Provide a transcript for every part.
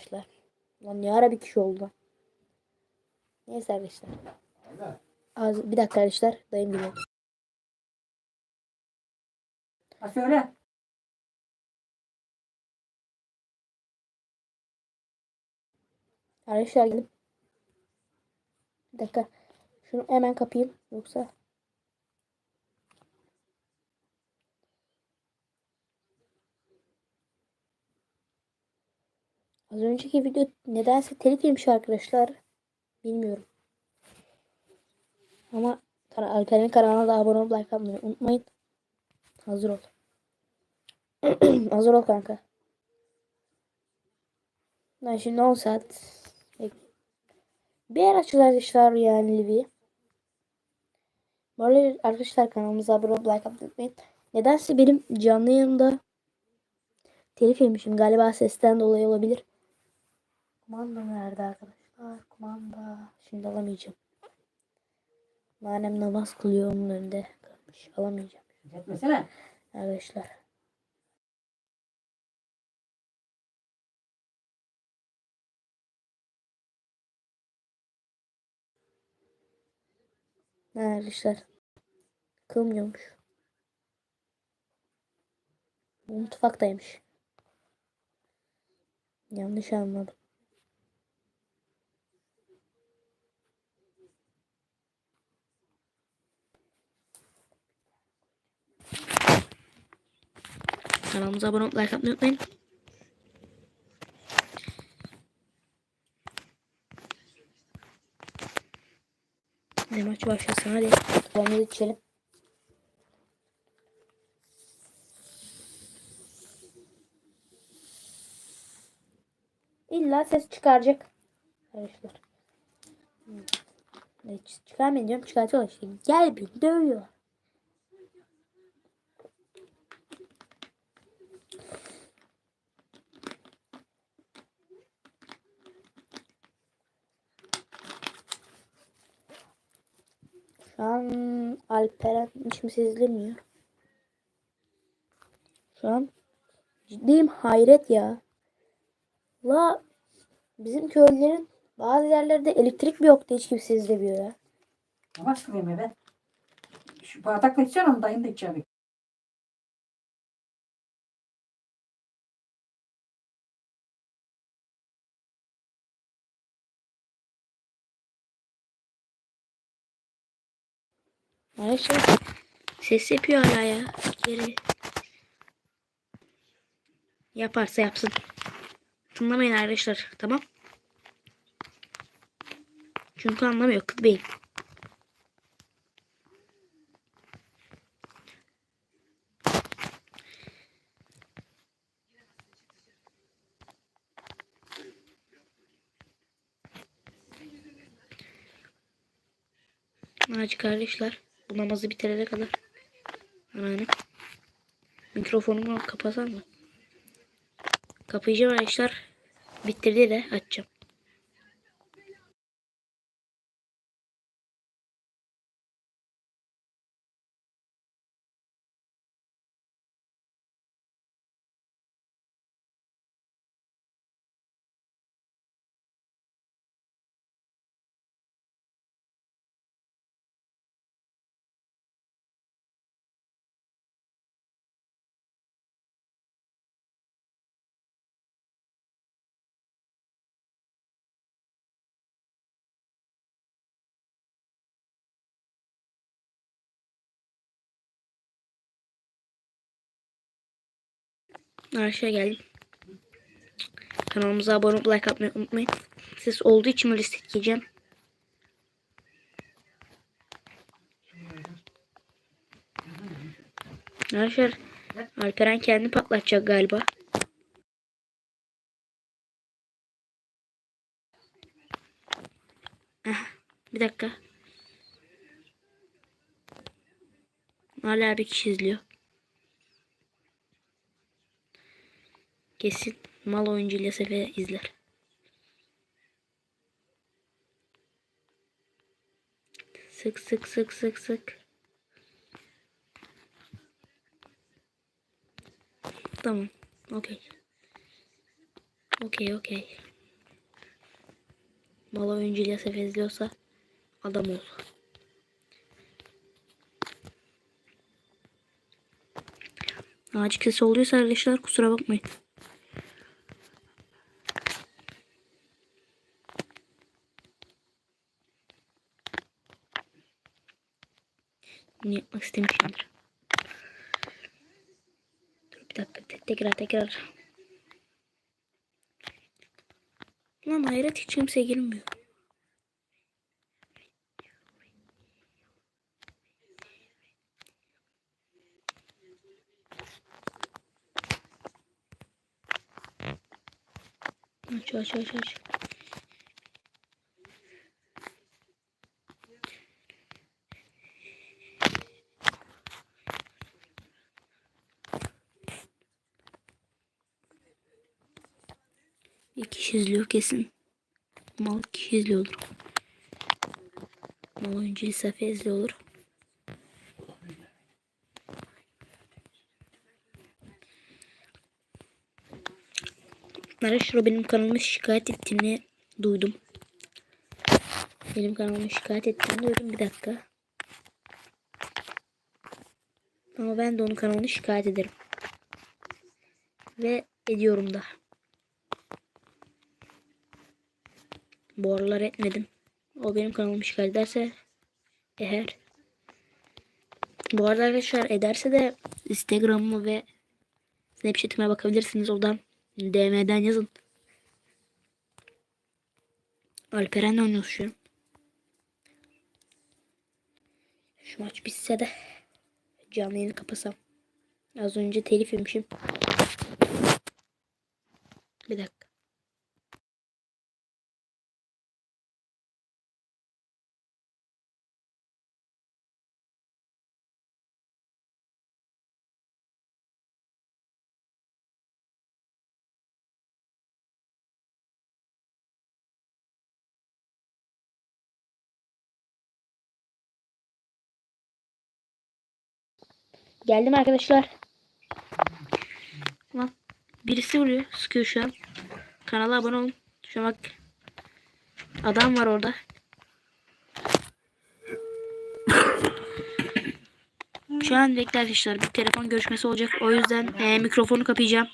arkadaşlar. Lan ne ara bir kişi oldu. Neyse arkadaşlar. Az, bir dakika arkadaşlar. Dayım geliyor. Ha söyle. Arkadaşlar gelin. Bir dakika. Şunu hemen kapayım. Yoksa Az önceki video nedense telif yemiş arkadaşlar. Bilmiyorum. Ama Alper'in kanalına da abone olup like atmayı unutmayın. Hazır ol. Hazır ol kanka. Ben şimdi 10 saat bir yer açacağız arkadaşlar yani. Bu arada arkadaşlar kanalımıza abone olup like atmayı unutmayın. Nedense benim canlı yayında telif yemişim. Galiba sesten dolayı olabilir. Kumanda nerede arkadaşlar? Kumanda. Şimdi alamayacağım. Annem namaz kılıyor onun önünde kalmış. Alamayacağım Etmesene. arkadaşlar. Arkadaşlar. Kılmıyormuş. Mutfaktaymış. Yanlış anladım. Kanalımıza abone olup like atmayı unutmayın. Hadi maç başlasın hadi. Kulağımızı içelim. İlla ses çıkaracak. Arkadaşlar. Evet, çıkarmayın diyorum çıkartıyorlar. Gel bir dövüyor. Şu an Alperen hiç mi sezilmiyor? Şu an ciddiyim hayret ya. La bizim köylerin bazı yerlerde elektrik yoktu hiç kimse izlemiyor ya. Namaz kılayım eve. Şu bardakla içeceksin onu dayın da içecek abi. Arkadaşlar ses yapıyor hala ya. Geri. Yaparsa yapsın. Tınlamayın arkadaşlar. Tamam. Çünkü anlamıyor. Kız beyin. Hacı kardeşler. Bu namazı bitirene kadar. Anneannem. Mikrofonumu kapasam mı? Kapayacağım arkadaşlar. Bitirdi de açacağım. Aşağı geldim. Kanalımıza abone olup like atmayı unutmayın. Ses olduğu için böyle isteyeceğim. Arkadaşlar Alperen kendi patlatacak galiba. Ah, bir dakika. Hala bir kişi izliyor. Kesin mal oyuncuyla sefe izler. Sık sık sık sık sık. Tamam. Okey. Okey okey. Mal oyuncuyla sefezliyorsa adam ol. Ağaç kesi oluyorsa arkadaşlar kusura bakmayın. Bunu yapmak istemişimdir. Dur bir dakika te- tekrar tekrar. Lan hayret hiç kimse girmiyor. Aç aç aç aç. Bir kişi izliyor kesin. Mal kişi izliyordur. Mal oyuncu ise fezli olur. Arkadaşlar benim kanalımı şikayet ettiğini duydum. Benim kanalımı şikayet ettiğini duydum. Bir dakika. Ama ben de onun kanalını şikayet ederim. Ve ediyorum da. Bu aralar etmedim. O benim kanalımı şikayet ederse eğer bu arada arkadaşlar ederse de Instagram'ıma ve Snapchat'ime bakabilirsiniz. Oradan DM'den yazın. Alperen'le oynuyoruz şu an. Şu maç bitse de canlı yayını kapasam. Az önce telif yemişim. Bir dakika. Geldim arkadaşlar. Lan birisi vuruyor. Sıkıyor şu an. Kanala abone olun. Şu bak. Adam var orada. Şu an bekle arkadaşlar. Bir telefon görüşmesi olacak. O yüzden eee, mikrofonu kapayacağım.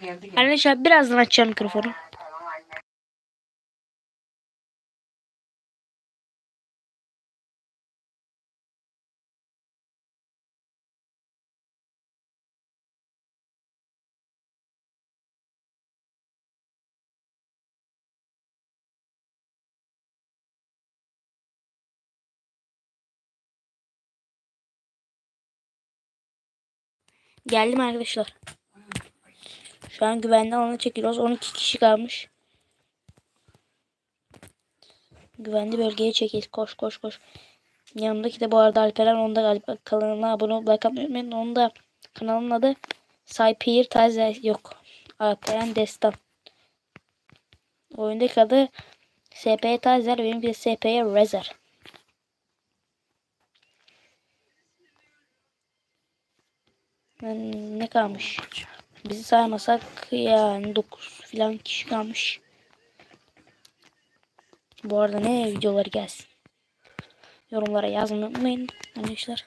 Geldi geldi. Arkadaşlar birazdan açacağım mikrofonu. Geldim arkadaşlar. Şu an güvenli alana çekiliyoruz. 12 kişi kalmış. Güvenli bölgeye çekil. Koş koş koş. Yanımdaki de bu arada Alperen. Onda galiba kanalına abone olup like atmayı unutmayın. Onun da kanalının adı Saypir Taze yok. Alperen Destan. Oyundaki adı SP Tazer. Benimki de SP Rezer. Ne kalmış? Bizi saymasak yani 9 filan kişi kalmış. Bu arada ne videoları gelsin. Yorumlara yazmayı unutmayın arkadaşlar.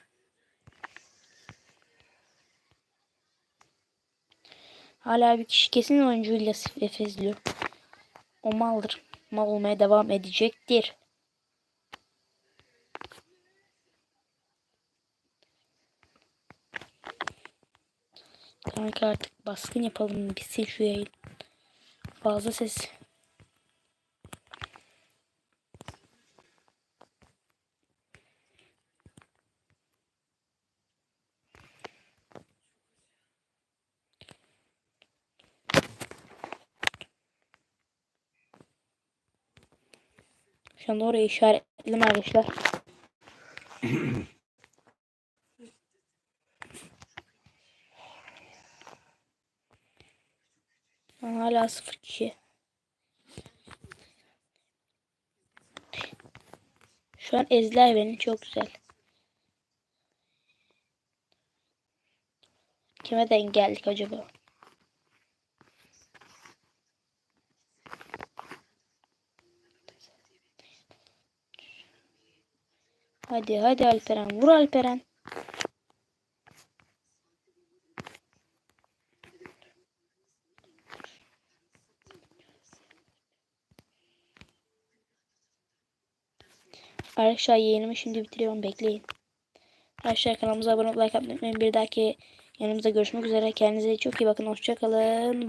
Hala bir kişi kesin oyuncuyla efezliyor. O maldır. Mal olmaya devam edecektir. Kanka artık baskın yapalım. Bir sil şu yayın. Fazla ses. Şu anda orayı işaretledim arkadaşlar. Hala sıfır kişi. Şu an ezler beni çok güzel. Kime denk geldik acaba? Hadi hadi Alperen vur Alperen. Arkadaşlar yayınımı şimdi bitiriyorum bekleyin. Arkadaşlar kanalımıza abone olup like atmayı unutmayın. Bir dahaki yanımızda görüşmek üzere. Kendinize çok iyi bakın. Hoşçakalın.